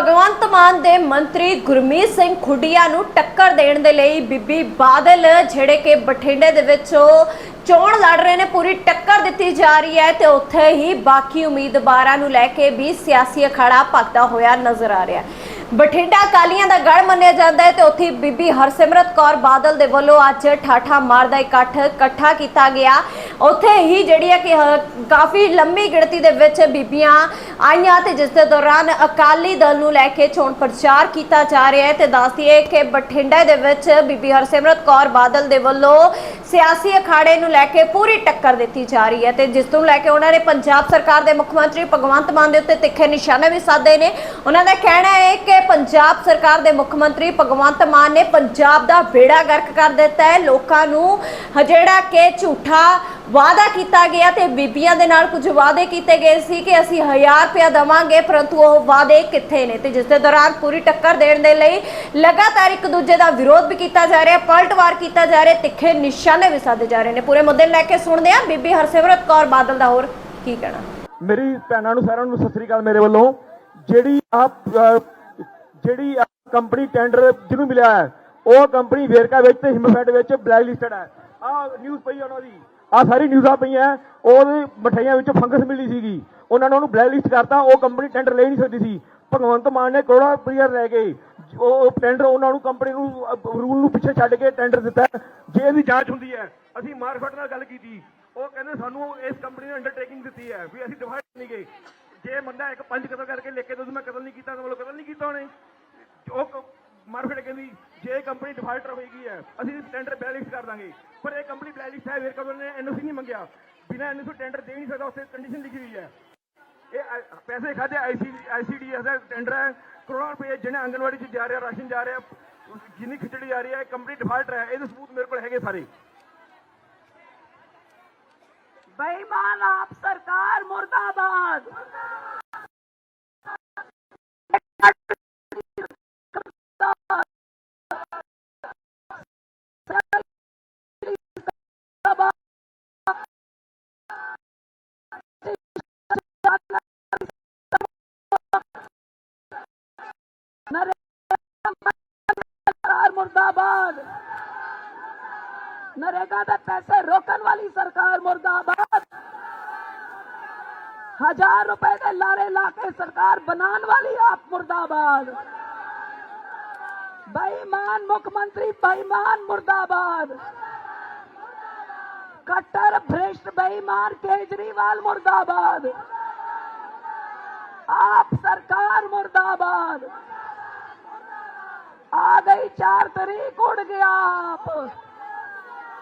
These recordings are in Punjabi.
ਭਗਵੰਤ ਮਾਨ ਦੇ ਮੰਤਰੀ ਗੁਰਮੀਤ ਸਿੰਘ ਖੁੱਡੀਆਂ ਨੂੰ ਟੱਕਰ ਦੇਣ ਦੇ ਲਈ ਬੀਬੀ ਬਾਦਲ, ਜਿਹੜੇ ਕਿ ਬਠਿੰਡੇ ਦੇ ਵਿੱਚ ਚੋਣ ਲੜ ਰਹੇ ਨੇ, ਪੂਰੀ ਟੱਕਰ ਦਿੱਤੀ ਜਾ ਰਹੀ ਹੈ ਤੇ ਉੱਥੇ ਹੀ ਬਾਕੀ ਉਮੀਦਵਾਰਾਂ ਨੂੰ ਲੈ ਕੇ ਵੀ ਸਿਆਸੀ ਅਖਾੜਾ ਭਗਦਾ ਹੋਇਆ ਨਜ਼ਰ ਆ ਰਿਹਾ ਹੈ। ਬਠਿੰਡਾ ਅਕਾਲੀਆਂ ਦਾ ਗੜ ਮੰਨਿਆ ਜਾਂਦਾ ਹੈ ਤੇ ਉੱਥੇ ਬੀਬੀ ਹਰਸਿਮਰਤ ਕੌਰ ਬਾਦਲ ਦੇ ਵੱਲੋਂ ਅੱਜ ਠਾਠਾ ਮਾਰਦਾ ਇਕੱਠ, ਇਕੱਠਾ ਕੀਤਾ ਗਿਆ। ਉੱਥੇ ਹੀ ਜਿਹੜੀ ਹੈ ਕਿ ਕਾਫੀ ਲੰਮੀ ਗਿਣਤੀ ਦੇ ਵਿੱਚ ਬੀਬੀਆਂ ਆਈਆਂ ਤੇ ਜਿਸ ਦੇ ਦੌਰਾਨ ਅਕਾਲੀ ਦਲ ਨੂੰ ਲੈ ਕੇ ਚੋਣ ਪ੍ਰਚਾਰ ਕੀਤਾ ਜਾ ਰਿਹਾ ਹੈ ਤੇ ਦੱਸ ਕਿ ਬਠਿੰਡਾ ਦੇ ਵਿੱਚ ਬੀਬੀ ਹਰਸਿਮਰਤ ਕੌਰ ਬਾਦਲ ਦੇ ਵੱਲੋਂ ਸਿਆਸੀ ਅਖਾੜੇ ਨੂੰ ਲੈ ਕੇ ਪੂਰੀ ਟੱਕਰ ਦਿੱਤੀ ਜਾ ਰਹੀ ਹੈ ਤੇ ਜਿਸ ਨੂੰ ਲੈ ਕੇ ਉਹਨਾਂ ਨੇ ਪੰਜਾਬ ਸਰਕਾਰ ਦੇ ਮੁੱਖ ਮੰਤਰੀ ਭਗਵੰਤ ਮਾਨ ਦੇ ਉੱਤੇ ਤਿੱਖੇ ਨਿਸ਼ਾਨੇ ਵੀ ਸਾਧੇ ਨੇ। ਉਹਨਾਂ ਦਾ ਕਹਿਣਾ ਹੈ ਕਿ ਪੰਜਾਬ ਸਰਕਾਰ ਦੇ ਮੁੱਖ ਮੰਤਰੀ ਭਗਵੰਤ ਮਾਨ ਨੇ ਪੰਜਾਬ ਦਾ ਬੇੜਾ ਗਰਕ ਕਰ ਦਿੱਤਾ ਹੈ। ਲੋਕਾਂ ਨੂੰ ਜਿਹੜਾ ਕਿ ਝੂਠਾ ਵਾਅਦਾ ਕੀਤਾ ਗਿਆ ਤੇ ਬੀਬੀਆਂ ਦੇ ਨਾਲ ਕੁਝ ਵਾਅਦੇ ਕੀਤੇ ਗਏ ਸੀ ਕਿ ਅਸੀਂ 1000 ਰੁਪਇਆ ਦਵਾਂਗੇ, ਪਰੰਤੂ ਉਹ ਵਾਅਦੇ ਕਿੱਥੇ ਨੇ ਤੇ ਜਿਸ ਦੇ ਦੌਰਾਨ ਪੂਰੀ ਟੱਕਰ ਦੇਣ ਦੇ ਲਈ ਲਗਾਤਾਰ ਇੱਕ ਦੂਜੇ ਦਾ ਵਿਰੋਧ ਵੀ ਕੀਤਾ ਜਾ ਰਿਹਾ, ਪਲਟਵਾਰ ਕੀਤਾ ਜਾ ਰਿਹਾ, ਤਿੱਖੇ ਨਿਸ਼ਾਨੇ ਵੀ ਸਾਧੇ ਜਾ ਰਹੇ ਨੇ। ਪੂਰੇ ਮੁੱਦੇ ਲੈ ਕੇ ਸੁਣਦੇ ਹਾਂ ਬੀਬੀ ਹਰਸਿਮਰਤ ਕੌਰ ਬਾਦਲ ਦਾ ਹੋਰ ਕੀ ਕਹਿਣਾ। ਮੇਰੀ ਭੈਣਾਂ ਨੂੰ ਸਾਰਿਆਂ ਨੂੰ ਸਤਿ ਸ੍ਰੀ ਅਕਾਲ ਮੇਰੇ ਵੱਲੋਂ। ਜਿਹੜੀ ਆਪ ਜਿਹੜੀ ਕੰਪਨੀ ਟੈਂਡਰ ਜਿਹਨੂੰ ਮਿਲਿਆ ਹੈ, ਉਹ ਕੰਪਨੀ ਵੇਰਕਾ ਵਿੱਚ ਤੇ ਹਿੰਮਫੈਡ ਵਿੱਚ ਬਲੈਕ ਲਿਸਟਡ ਹੈ। ਆਹ ਨਿਊਜ਼ ਪਈ ਉਹਨਾਂ ਦੀ। ਆਹ ਸਾਰੀ ਨਿਊਜ਼ਾਂ ਪਈਆਂ। ਉਹਦੇ ਮਠਿਆਈਆਂ ਵਿੱਚ ਫੰਗਸ ਮਿਲੀ ਸੀਗੀ। ਉਹਨਾਂ ਨੇ ਉਹਨੂੰ ਬਲੈਕ ਲਿਸਟ ਕਰਤਾ। ਉਹ ਕੰਪਨੀ ਟੈਂਡਰ ਲੈ ਨਹੀਂ ਸਕਦੀ ਸੀ। ਭਗਵੰਤ ਮਾਨ ਨੇ ਕਰੋੜਾਂ ਰੁਪਈਆ ਲੈ ਕੇ ਉਹ ਟੈਂਡਰ ਉਹਨਾਂ ਨੂੰ ਕੰਪਨੀ ਨੂੰ ਰੂਲ ਨੂੰ ਪਿੱਛੇ ਛੱਡ ਕੇ ਟੈਂਡਰ ਦਿੱਤਾ। ਜੇ ਇਹਦੀ ਜਾਂਚ ਹੁੰਦੀ ਹੈ, ਅਸੀਂ ਮਾਰਕੀਟ ਨਾਲ ਗੱਲ ਕੀਤੀ। ਉਹ ਕਹਿੰਦੇ ਸਾਨੂੰ ਇਸ ਕੰਪਨੀ ਨੇ ਅੰਡਰਟੇਕਿੰਗ ਦਿੱਤੀ ਹੈ ਵੀ ਅਸੀਂ ਡਿਵਾਈਡ ਨਹੀਂ ਗਏ। ਜੇ ਬੰਦਾ ਇੱਕ ਪੰਜ ਕਤਲ ਕਰਕੇ ਲਿਖ ਕੇ ਦੱਸੂ ਮੈਂ ਕਤਲ ਨਹੀਂ ਕੀਤਾ, ਤਾਂ ਮਤਲਬ ਕਤਲ ਨਹੀਂ ਕੀਤਾ ਉਹਨੇ। ਉਹ ਮਾਰਕੀਟ ਕਹਿੰਦੀ ਜੇ ਇਹ ਕੰਪਨੀ ਡਿਫਾਲਟਰ ਹੋਏਗੀ ਹੈ ਅਸੀਂ ਟੈਂਡਰ ਬੈਲਿਸ ਕਰ ਦਾਂਗੇ ਪਰ ਇਹ ਕੰਪਨੀ ਬੈਲਿਸ ਹੈ ਵੇਰ ਕਦੋਂ ਨੇ ਐਨਓਸੀ ਨਹੀਂ ਮੰਗਿਆ ਬਿਨਾਂ ਐਨਓਸੀ ਟੈਂਡਰ ਦੇ ਨਹੀਂ ਸਕਦਾ ਉੱਥੇ ਕੰਡੀਸ਼ਨ ਲਿਖੀ ਹੋਈ ਹੈ ਇਹ ਆਈ- ਪੈਸੇ ਖਾਦੇ ਆਈਸੀ ਆਈਸੀਡੀਐਸ ਦਾ ਟੈਂਡਰ ਹੈ ਕਰੋੜਾਂ ਰੁਪਏ ਜਿਹਨੇ ਆਂਗਨਵਾੜੀ 'ਚ ਜਾ ਰਿਹਾ ਰਾਸ਼ਨ ਜਾ ਰਿਹਾ ਜਿੰਨੀ ਖਿਚੜੀ ਜਾ ਰਹੀ ਹੈ ਕੰਪਨੀ ਡਿਫਾਲਟਰ ਹੈ ਇਹਦੇ ਸਬੂਤ ਮੇਰੇ ਕੋਲ ਹੈਗੇ ਸਾਰੇ बेईमान आप सरकार मुर्दाबाद मुर्दाबाद। नरेगा में पैसे रोकन वाली सरकार, मुर्दाबाद। हज़ार रुपए के लारे लाके सरकार बनान वाली आप, मुर्दाबाद। बेईमान मुख्यमंत्री, बेईमान, मुर्दाबाद। कट्टर, भ्रष्ट, बेईमान, केजरीवाल, मुर्दाबाद। आप सरकार ਆ ਗਈ 4 ਤਰੀਕ ਉੜ ਗਿਆ ਆਪ।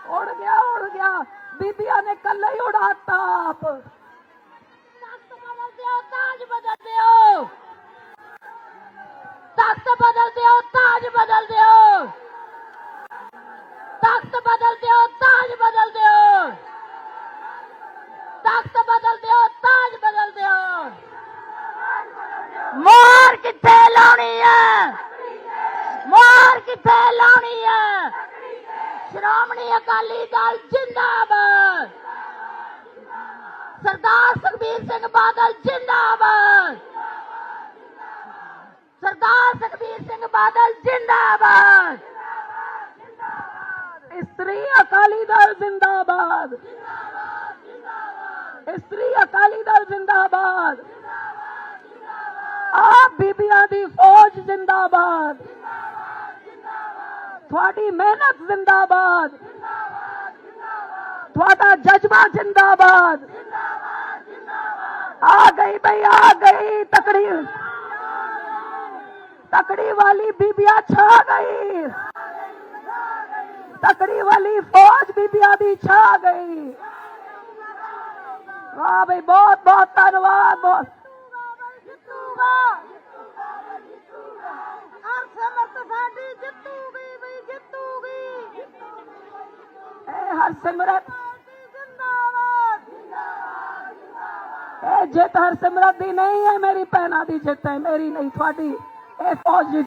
ਉੜ ਗਿਆ ਉੜ ਗਿਆ। ਬੀਬੀਆਂ ਨੇ ਕੱਲਾ ਹੀ ਉਡਾਤਾ ਆਪ। ਤਖਤ ਬਦਲ ਦਿਓ, ਤਾਜ ਬਦਲ ਦਿਓ। ਤਖਤ ਬਦਲ ਦਿਓ, ਤਾਜ ਸ਼੍ਰੋਮਣੀ ਅਕਾਲੀ ਦਲ ਜਿੰਦਾਬਾਦ। ਸਰਦਾਰ ਸੁਖਬੀਰ ਸਿੰਘ ਬਾਦਲ ਜਿੰਦਾਬਾਦ। ਸਰਦਾਰ ਸੁਖਬੀਰ ਸਿੰਘ ਬਾਦਲ ਜਿੰਦਾਬਾਦ। ਇਸਤਰੀ ਅਕਾਲੀ ਦਲ ਜਿੰਦਾਬਾਦ। ਇਸਤਰੀ ਅਕਾਲੀ ਦਲ ਜਿੰਦਾਬਾਦ। ਆਪ ਬੀਬੀਆਂ ਦੀ ਫੌਜ ਜਿੰਦਾਬਾਦ। ਤੁਹਾਡੀ ਮਿਹਨਤ ਜਿੰਦਾਬਾਦ। ਤੁਹਾਡਾ ਜਜ਼ਬਾ ਜਿੰਦਾਬਾਦ। ਆ ਗਈ ਬਈ, ਆ ਗਈ ਤਕੜੀ। ਤਕੜੀ ਵਾਲੀ ਬੀਬੀਆਂ ਛਾ ਗਈ। ਤਕੜੀ ਵਾਲੀ ਫੌਜ ਬੀਬੀਆਂ ਦੀ ਛਾ ਗਈ। ਵਾਹ ਬਈ ਬਹੁਤ ਬਹੁਤ ਧੰਨਵਾਦ, ਬਹੁਤ ਇਹ ਹਰਸਿਮਰਤ ਇਹ ਜਿੱਤ ਹਰਸਿਮਰਤ ਦੀ ਨਹੀਂ ਹੈ, ਮੇਰੀ ਭੈਣਾਂ ਦੀ ਜਿੱਤ ਹੈ, ਮੇਰੀ ਨਹੀਂ, ਤੁਹਾਡੀ। ਇਹ ਫੌਜ ਦੀ